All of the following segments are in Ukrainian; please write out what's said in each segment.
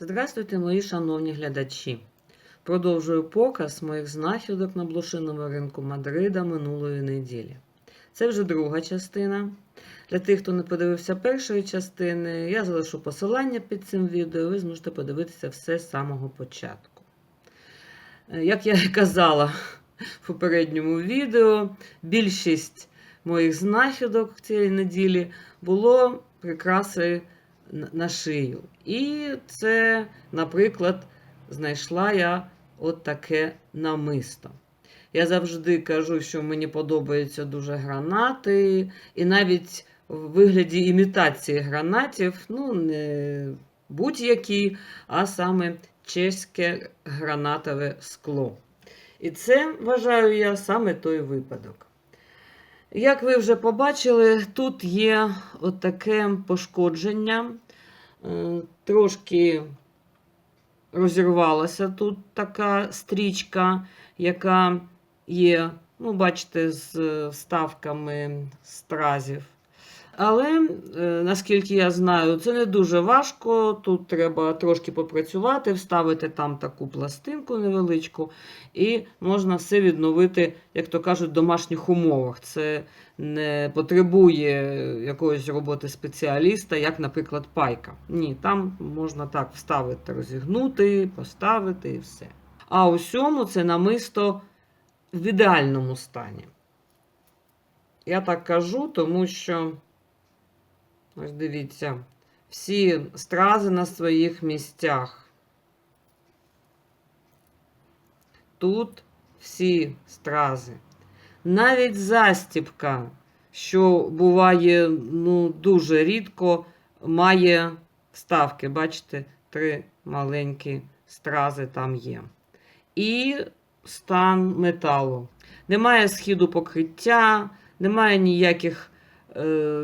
Здравствуйте, мої шановні глядачі. Продовжую показ моїх знахідок на блошиному ринку Мадрида минулої неділі. Це вже друга частина. Для тих, хто не подивився першої частини, я залишу посилання під цим відео, і ви зможете подивитися все з самого початку. Е, Як я і казала в попередньому відео, більшість моїх знахідок цієї неділі було прикраси на- шию. І це, наприклад, знайшла я от таке намисто. Я завжди кажу, що мені подобаються дуже гранати, і навіть в вигляді імітації гранатів, ну, не будь-які, а саме чеське гранатове скло. І це, вважаю я, саме той випадок. Як ви вже побачили, тут є отаке пошкодження. Е, Трошки розірвалася тут така стрічка, яка є, ну, бачите, з вставками стразів. Але, е, наскільки я знаю, це не дуже важко. Тут треба трошки попрацювати, вставити там таку пластинку невеличку, і можна все відновити, як то кажуть, в домашніх умовах. Це не потребує якоїсь роботи спеціаліста, як, наприклад, пайка. Ні, там можна так вставити, розігнути, поставити і все. А у сьому це намисто в ідеальному стані. Я так кажу, тому що, ось дивіться, всі стрази на своїх місцях. Тут всі стрази. Навіть застіпка, що буває ну, дуже рідко, має вставки. Бачите, три маленькі стрази там є. І стан металу. Немає східу покриття, немає ніяких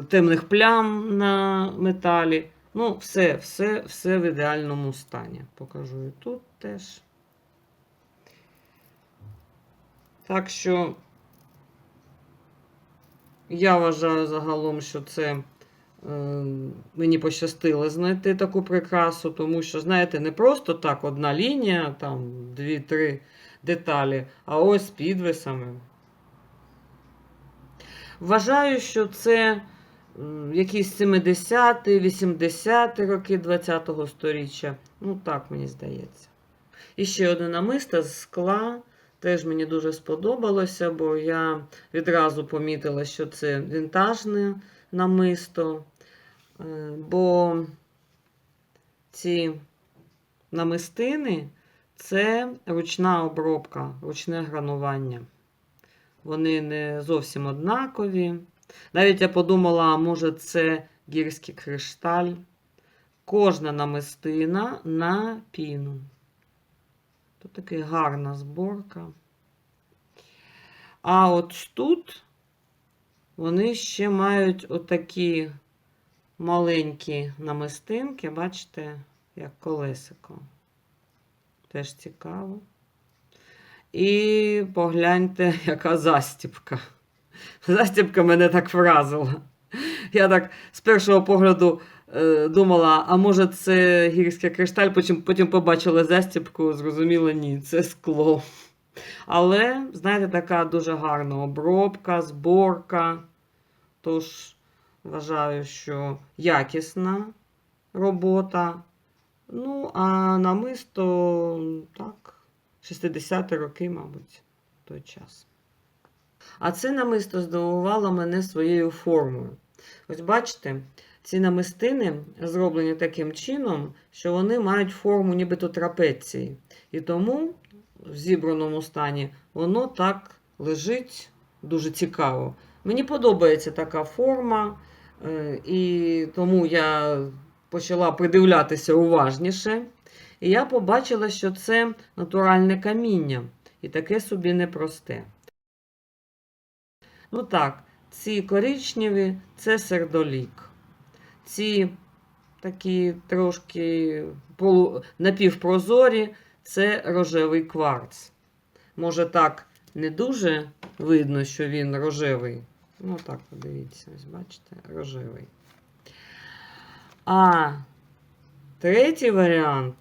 темних плям на металі. Ну, все, все, все в ідеальному стані. Покажу і тут теж. Так що я вважаю загалом, що це е, мені пощастило знайти таку прикрасу, тому що, знаєте, не просто так одна лінія, там дві-три деталі, а ось підвисами. Вважаю, що це якісь 70-ті, 80-ті роки 20-го сторіччя. Ну, так мені здається. І ще одне намисто з скла. Теж мені дуже сподобалося, бо я відразу помітила, що це вінтажне намисто. Е, Бо ці намистини це ручна обробка, ручне гранування. Вони не зовсім однакові. Навіть я подумала, може це гірський кришталь. Кожна намистина на піну. Тут така гарна зборка. А от тут вони ще мають отакі маленькі намистинки, бачите, як колесико. Теж цікаво. І погляньте, яка застіпка. Застіпка мене так вразила. Я так з першого погляду е, думала, а може це гірський кришталь, потім, потім побачила застіпку, зрозуміла, ні, це скло. Але, знаєте, така дуже гарна обробка, зборка. Тож, вважаю, що якісна робота. Ну, а намисто, так, 60-ті роки, мабуть, той час. А це намисто здивувало мене своєю формою. Ось бачите, ці намистини зроблені таким чином, що вони мають форму нібито трапеції. І тому в зібраному стані воно так лежить дуже цікаво. Мені подобається така форма, е, і тому я почала придивлятися уважніше. І я побачила, що це натуральне каміння, і таке собі непросте. Ну так, ці коричневі це сердолік. Ці такі трошки полу... напівпрозорі це рожевий кварц. Може, так не дуже видно, що він рожевий. Ну, так, подивіться, ось бачите, рожевий. А Третій варіант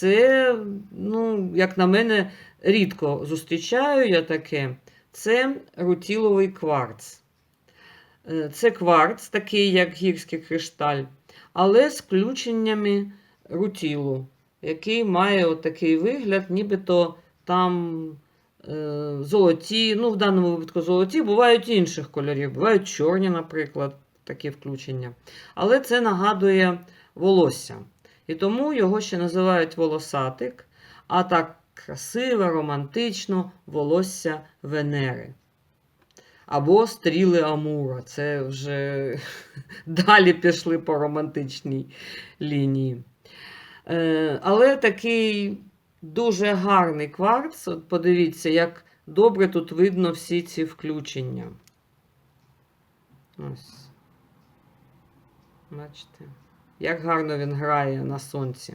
це, ну, як на мене, рідко зустрічаю я таке. Це рутіловий кварц. Е, Це кварц, такий, як гірський кришталь, але з включеннями рутілу, який має отакий вигляд, нібито там е, золоті, ну, в даному випадку золоті, бувають інших кольорів, бувають чорні, наприклад, такі включення. Але це нагадує волосся. І тому його ще називають волосатик, а так красиво, романтично волосся Венери. Або стріли Амура. Це вже далі пішли по романтичній лінії. Е, але такий дуже гарний кварц. От подивіться, як добре тут видно всі ці включення. Ось. Бачите, як гарно він грає на сонці.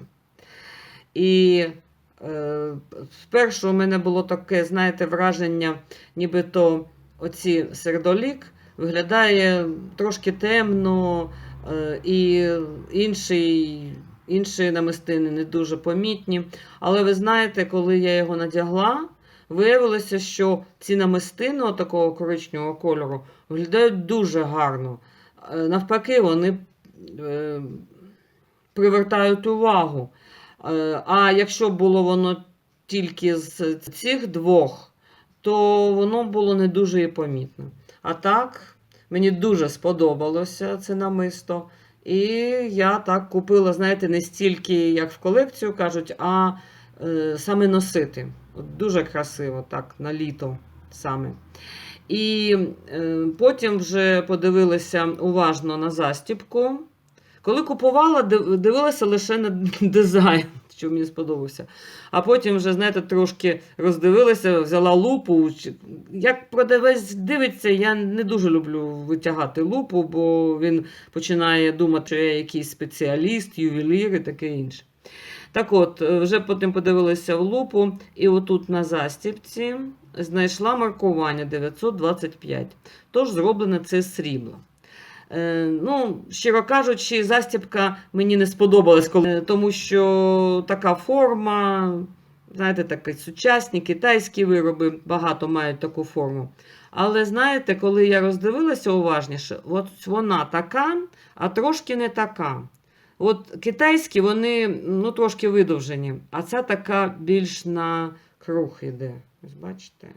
І е, спершу у мене було таке, знаєте, враження, нібито оці сердолік виглядає трошки темно, е, і інший, інші намистини не дуже помітні. Але ви знаєте, коли я його надягла, виявилося, що ці намистини такого коричневого кольору виглядають дуже гарно. Е, Навпаки, вони е, привертають увагу. Е, А якщо було воно тільки з цих двох, то воно було не дуже і помітно. А так, мені дуже сподобалося це намисто. І я так купила, знаєте, не стільки, як в колекцію кажуть, а е, саме носити. От дуже красиво, так, на літо саме. І е, потім вже подивилася уважно на застібку. Коли купувала, дивилася лише на дизайн, що мені сподобався. А потім вже, знаєте, трошки роздивилася, взяла лупу. Як продавець дивиться, я не дуже люблю витягати лупу, бо він починає думати, що я якийсь спеціаліст, ювелір і таке інше. Так от, вже потім подивилася в лупу, і отут на застібці знайшла маркування 925. Тож зроблене це з срібла. Е, ну, щиро кажучи, застібка мені не сподобалась, коли, тому що така форма, знаєте, такі сучасні китайські вироби багато мають таку форму. Але знаєте, коли я роздивилася уважніше, от вона така, а трошки не така. От китайські, вони ну, трошки видовжені, а ця така більш на круг іде. Ось бачите?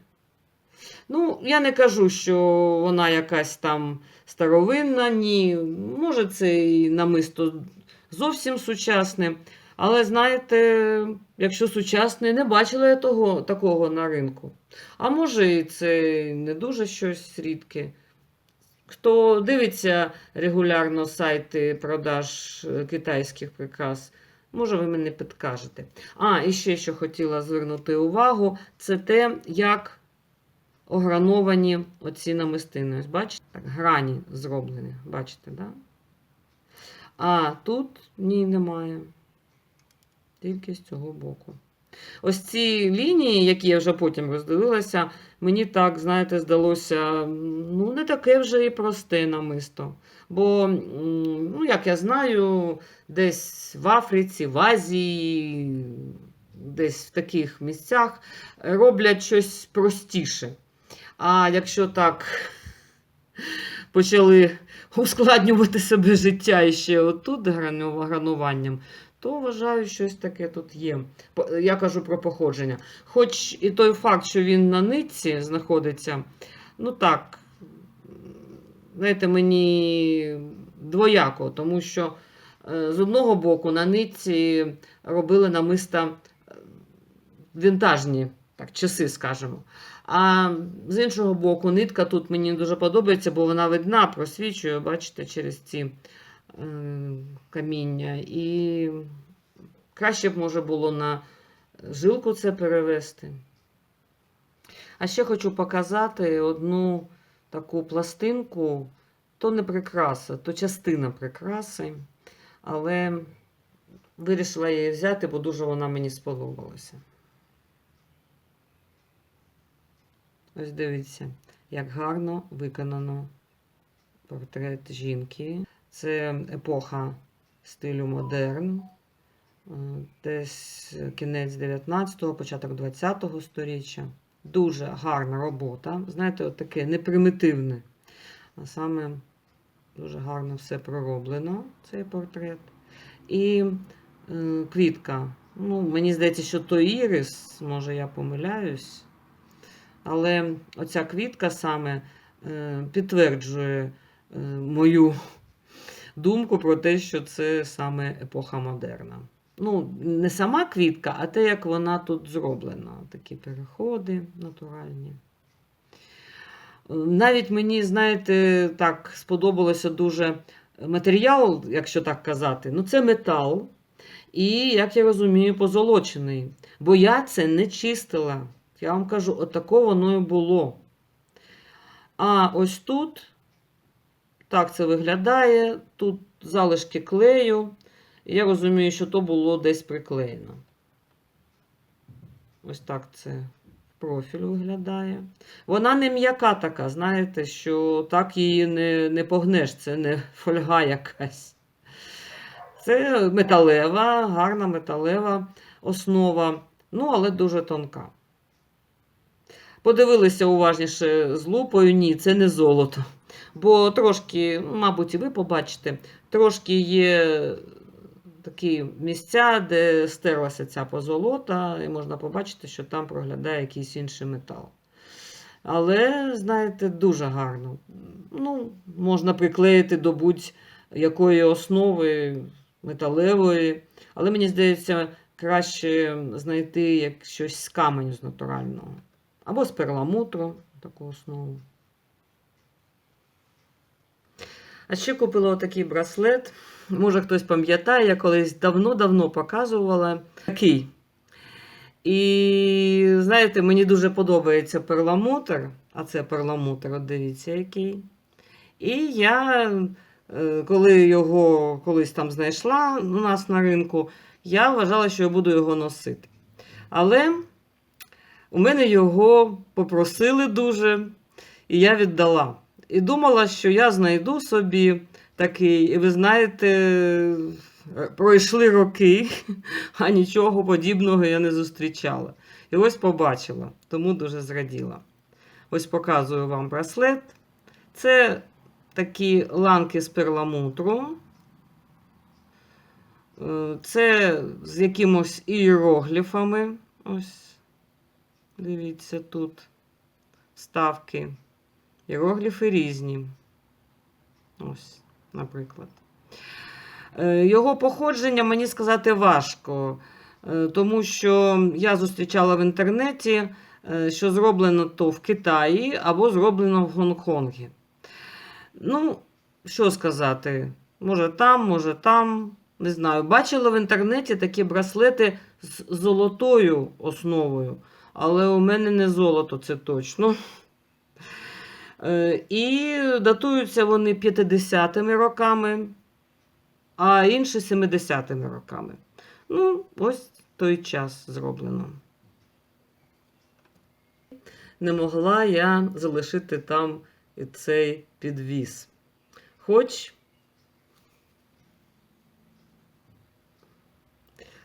Ну, я не кажу, що вона якась там старовинна, ні. Може, це і намисто зовсім сучасне. Але знаєте, якщо сучасне, не бачила я того, такого на ринку. А може, і це не дуже щось рідке. Хто дивиться регулярно сайти продаж е, китайських прикрас, може, ви мене підкажете. А, і ще що хотіла звернути увагу, це те, як ограновані оці намистини. Ось бачите, так, грані зроблені. Бачите, да? А тут ні, немає. Тільки з цього боку. Ось ці лінії, які я вже потім роздивилася, мені так, знаєте, здалося, ну, не таке вже і просте намисто. Бо, ну, як я знаю, десь в Африці, в Азії, десь в таких місцях роблять щось простіше. А якщо так почали ускладнювати себе життя і ще отут грану- грануванням, то вважаю, щось таке тут є. Я кажу про походження. Хоч і той факт, що він на нитці знаходиться, ну так, знаєте, мені двояко, тому що е, з одного боку на нитці робили намиста е, вінтажні, так, часи, скажімо. А з іншого боку, нитка тут мені дуже подобається, бо вона видна, просвічує, бачите, через ці е, каміння. І краще б може було на жилку це перевести. А ще хочу показати одну таку пластинку. То не прикраса, то частина прикраси. Але вирішила її взяти, бо дуже вона мені сподобалася. Ось дивіться, як гарно виконано портрет жінки. Це епоха стилю модерн. Е, Десь кінець 19-го, початок 20-го сторіччя. Дуже гарна робота. Знаєте, от таке непримітивне. А саме дуже гарно все пророблено, цей портрет. І е, квітка. Ну, мені здається, що то ірис, може я помиляюсь. Але оця квітка саме е, підтверджує е, мою думку про те, що це саме епоха модерна. Ну, не сама квітка, а те, як вона тут зроблена. Такі переходи натуральні. Навіть мені, знаєте, так сподобалося дуже матеріал, якщо так казати. Ну, це метал. І, як я розумію, позолочений. Бо я це не чистила. Я вам кажу, отако воно і було. А ось тут, так це виглядає. Тут залишки клею. Я розумію, що то було десь приклеєно. Ось так це профіль виглядає. Вона не м'яка така, знаєте, що так її не, не погнеш, це не фольга якась. Це металева, гарна металева основа, ну, але дуже тонка. Подивилися уважніше з лупою, ні, це не золото. Бо трошки, мабуть, і ви побачите, трошки є такі місця, де стерлася ця позолота, і можна побачити, що там проглядає якийсь інший метал. Але, знаєте, дуже гарно. Ну, можна приклеїти до будь-якої основи металевої. Але мені здається, краще знайти як щось з каменю з натурального. Або з перламутру таку основу. А ще купила отакий браслет. Може, хтось пам'ятає, я колись давно-давно показувала такий. І, знаєте, мені дуже подобається перламутр, а це перламутр, от дивіться, який. І я, е, коли його колись там знайшла у нас на ринку, я вважала, що я буду його носити. Але у мене його попросили дуже, і я віддала. І думала, що я знайду собі такий, і ви знаєте, пройшли роки, а нічого подібного я не зустрічала. І ось побачила, тому дуже зраділа. Ось показую вам браслет. Це такі ланки з перламутру. Е, Це з якимось іерогліфами. Ось, дивіться, тут ставки. Іерогліфи різні. Ось, наприклад. Е, Його походження мені сказати важко, е, тому що я зустрічала в інтернеті, е, що зроблено то в Китаї або зроблено в Гонконгі. Ну, що сказати, може там, може там, не знаю. Бачила в інтернеті такі браслети з золотою основою, але у мене не золото, це точно. Е, І датуються вони 50-ми роками, а інші 70-ми роками. Ну, ось той час зроблено. Не могла я залишити там цей підвіз. Хоч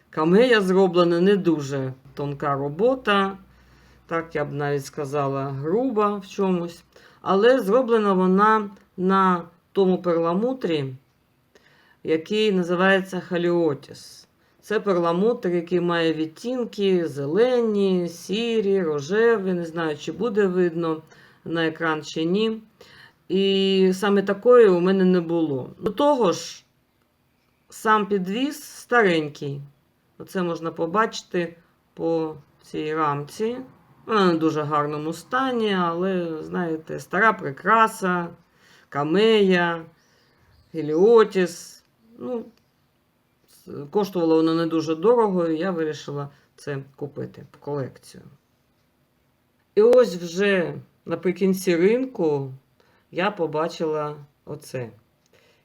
камея зроблена не дуже тонка робота, так я б навіть сказала, груба в чомусь. Але зроблена вона на тому перламутрі, який називається халіотіс. Це перламутр, який має відтінки зелені, сірі, рожеві. Не знаю, чи буде видно на екран чи ні. І саме такої у мене не було. До того ж, сам підвіз старенький. Оце можна побачити по цій рамці. Вона не в дуже гарному стані, але, знаєте, стара прикраса, камея, геліотіс. Ну, коштувало воно не дуже дорого, і я вирішила це купити в колекцію. І ось вже наприкінці ринку я побачила оце.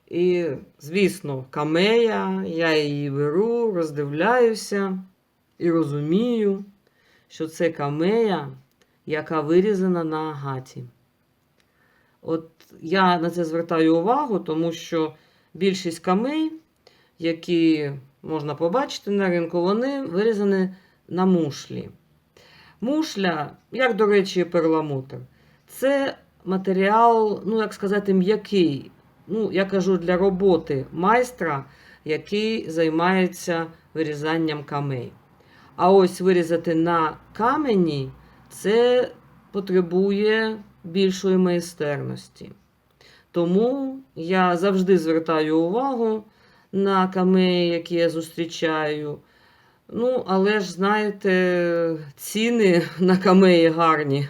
І, звісно, камея, я її беру, роздивляюся і розумію, що це камея, яка вирізана на агаті. От я на це звертаю увагу, тому що більшість камей які можна побачити на ринку, вони вирізані на мушлі. Мушля, як, до речі, перламутр, це матеріал, ну, як сказати, м'який. Ну, я кажу, для роботи майстра, який займається вирізанням камей. А ось вирізати на камені це потребує більшої майстерності. Тому я завжди звертаю увагу на камеї, які я зустрічаю. Ну, але ж, знаєте, ціни на камеї гарні,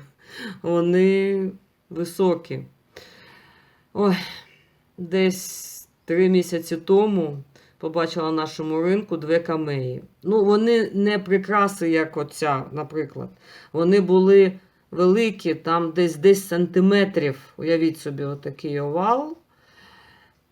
вони високі. Ой, десь три місяці тому побачила на нашому ринку дві камеї. Ну, вони не прикраси, як оця, наприклад. Вони були великі, там десь 10 сантиметрів. Уявіть собі, отакий овал.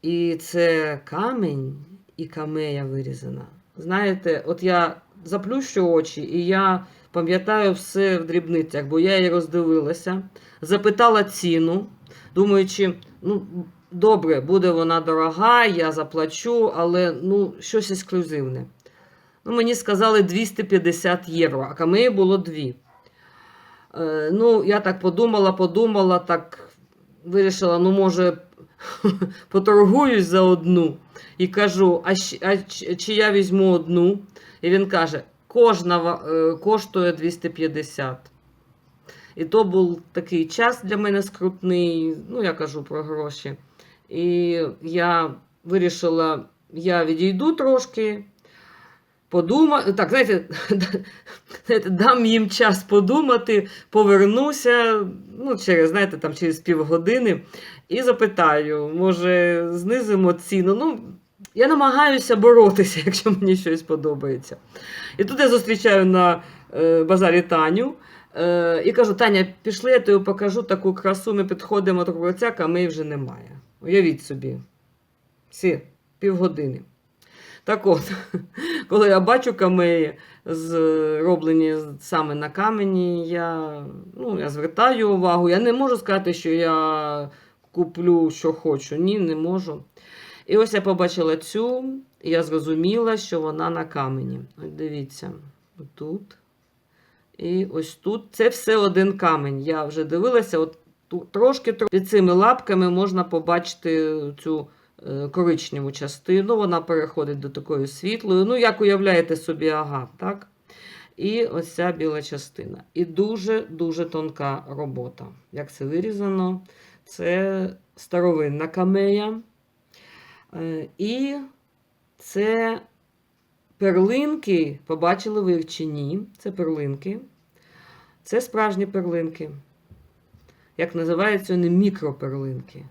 І це камінь і камея вирізана. Знаєте, от я заплющу очі, і я пам'ятаю все в дрібницях, бо я її роздивилася, запитала ціну, думаючи, ну, добре, буде вона дорога, я заплачу, але ну, щось ексклюзивне. Ну, мені сказали 250 євро, а камеї було дві. Е, ну, я так подумала, подумала, так вирішила, ну, може, поторгуюсь за одну. І кажу, а, а чи я візьму одну? І він каже, кожна е, коштує 250. І то був такий час для мене скрутний, ну, я кажу про гроші. І я вирішила, я відійду трошки, подумаю. Так, знаєте, дам їм час подумати, повернуся, ну, через, знаєте, там, через півгодини, і запитаю, може, знизимо ціну. Ну, я намагаюся боротися, якщо мені щось подобається. І тут я зустрічаю на е, базарі Таню. Е, і кажу, Таня, пішли, я тобі покажу таку красу. Ми підходимо до кругляцяка, а ми вже немає. Уявіть собі. Всі півгодини. Так от, коли я бачу камеї, зроблені саме на камені, я, ну, я звертаю увагу. Я не можу сказати, що я куплю, що хочу. Ні, не можу. І ось я побачила цю, і я зрозуміла, що вона на камені. Ось дивіться, тут. І ось тут. Це все один камінь. Я вже дивилася, от трошки під цими лапками можна побачити цю е, коричневу частину. Вона переходить до такої світлої. Ну, як уявляєте собі, агат, так? І ось ця біла частина. І дуже-дуже тонка робота. Як це вирізано? Це старовинна камея. Е, І це перлинки, побачили ви їх чи ні? Це перлинки. Це справжні перлинки. Як називаються вони мікроперлинки.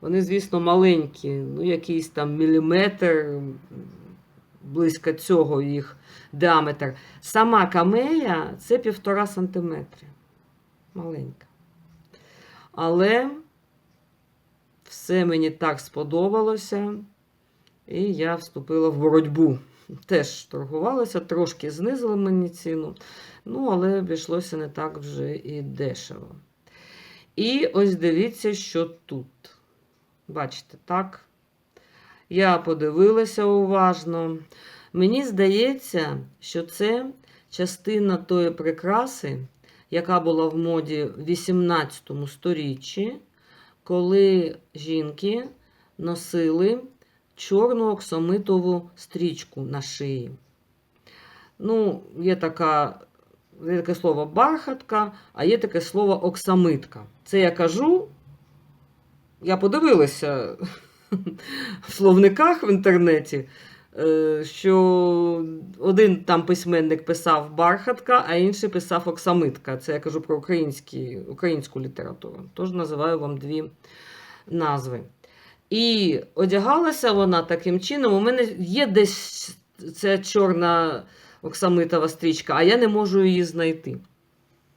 Вони, звісно, маленькі, ну, якийсь там міліметр, близько цього їх діаметр. Сама камея це півтора сантиметри. Маленька. Але все мені так сподобалося, і я вступила в боротьбу. Теж торгувалася, трошки знизили мені ціну, ну, але обійшлося не так вже і дешево. І ось дивіться, що тут. Бачите, так? Я подивилася уважно. Мені здається, що це частина тої прикраси, яка була в моді в 18 сторіччі, коли жінки носили чорну оксамитову стрічку на шиї. Ну, є, така, є таке слово бархатка, а є таке слово оксамитка. Це я кажу, я подивилася в словниках в інтернеті, е, що один там письменник писав бархатка, а інший писав оксамитка. Це я кажу про українські, українську літературу. Тож називаю вам дві назви. І одягалася вона таким чином. У мене є десь ця чорна оксамитова стрічка, а я не можу її знайти.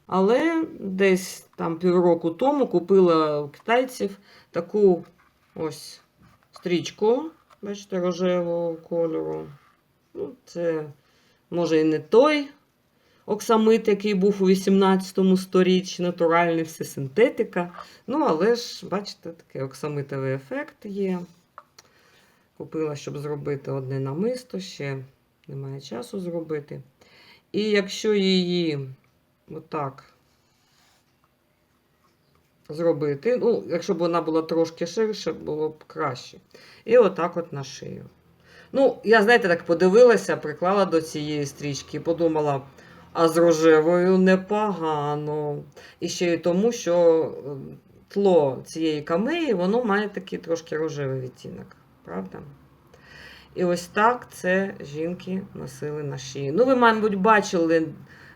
Але десь там півроку тому купила у китайців таку ось стрічку, бачите, рожевого кольору. Ну, це, може, і не той оксамит, який був у 18 сторіччі, натуральний, все синтетика. Ну, але ж, бачите, такий оксамитовий ефект є. Купила, щоб зробити одне намисто, ще немає часу зробити. І якщо її отак зробити, ну, якщо б вона була трошки ширше, було б краще. І отак от на шию. Ну, я, знаєте, так подивилася, приклала до цієї стрічки і подумала, а з рожевою непогано. І ще й тому, що тло цієї камеї, воно має такий трошки рожевий відтінок, правда? І ось так це жінки носили на шиї. Ну, ви, мабуть, бачили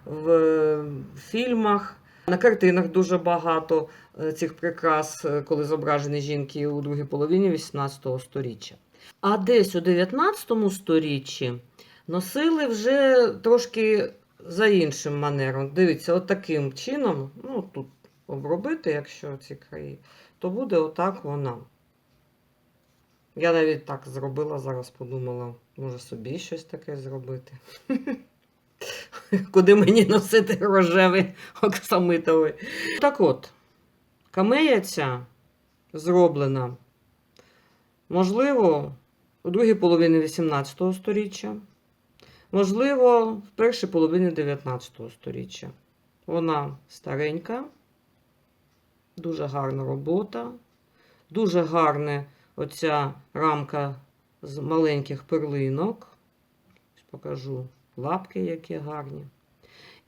в фільмах, на картинах дуже багато е, цих прикрас, е, коли зображені жінки у другій половині 18 століття. А десь у 19 сторіччі носили вже трошки за іншим манером. Дивіться, от таким чином, ну тут обробити, якщо ці краї, то буде отак вона. Я навіть так зробила, зараз подумала, може собі щось таке зробити. Куди мені носити рожевий оксамитовий. Так от, камея ця зроблена, можливо, у другій половині 18 століття, можливо, в першій половині 19 століття. Вона старенька, дуже гарна робота, дуже гарна оця рамка з маленьких перлинок. Покажу лапки, які гарні.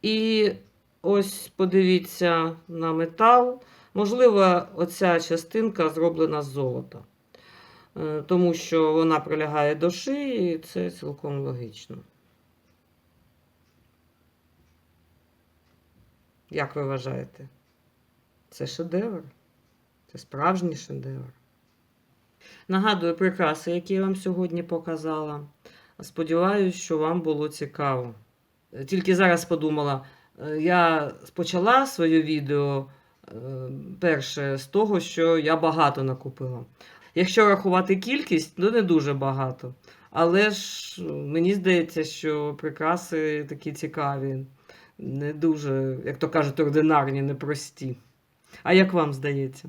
І ось подивіться на метал. Можливо, оця частинка зроблена з золота. Е, Тому що вона прилягає до шиї, і це цілком логічно. Як ви вважаєте? Це шедевр? Це справжній шедевр. Нагадую прикраси, які я вам сьогодні показала. Сподіваюсь, що вам було цікаво. Тільки зараз подумала, е, я почала своє відео е, перше з того, що я багато накупила. Якщо рахувати кількість, то не дуже багато. Але ж е, мені здається, що прикраси такі цікаві, не дуже, як то кажуть, ординарні, непрості. А як вам здається?